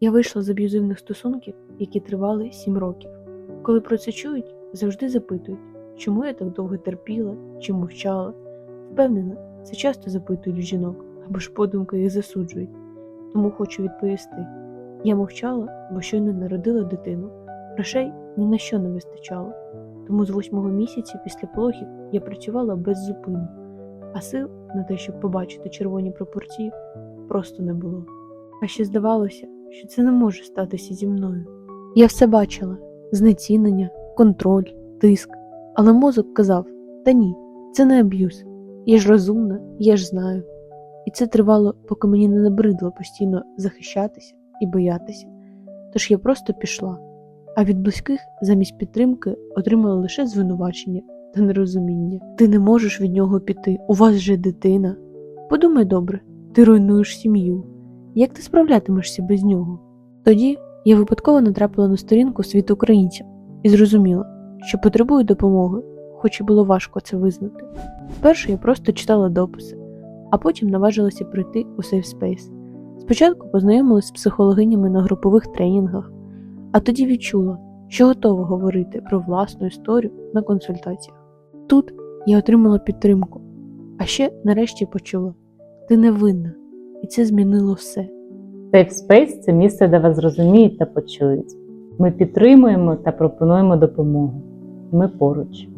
Я вийшла з аб'юзивних стосунків, які тривали сім років. Коли про це чують, завжди запитують, чому я так довго терпіла чи мовчала. Впевнена, це часто запитують жінок або ж подумки їх засуджують. Тому хочу відповісти: я мовчала, бо щойно народила дитину. Грошей ні на що не вистачало. Тому з восьмого місяця після пологів я працювала без зупину, а сил на те, щоб побачити червоні пропорції, просто не було. А ще здавалося, що це не може статися зі мною. Я все бачила: знецінення, контроль, тиск, але мозок казав: та ні, це не аб'юз. Я ж розумна, я ж знаю. І це тривало, поки мені не набридло постійно захищатися і боятися. Тож я просто пішла, а від близьких замість підтримки отримала лише звинувачення та нерозуміння. Ти не можеш від нього піти, у вас же дитина. Подумай добре, ти руйнуєш сім'ю. Як ти справлятимешся без нього? Тоді я випадково натрапила на сторінку світ українців і зрозуміла, що потребую допомоги, хоч і було важко це визнати. Спершу я просто читала дописи, а потім наважилася прийти у Safe Space. Спочатку познайомилась з психологинями на групових тренінгах, а тоді відчула, що готова говорити про власну історію на консультаціях. Тут я отримала підтримку, а ще нарешті почула: ти не винна, і це змінило все. Safe Space – це місце, де вас зрозуміють та почують. Ми підтримуємо та пропонуємо допомогу. Ми поруч.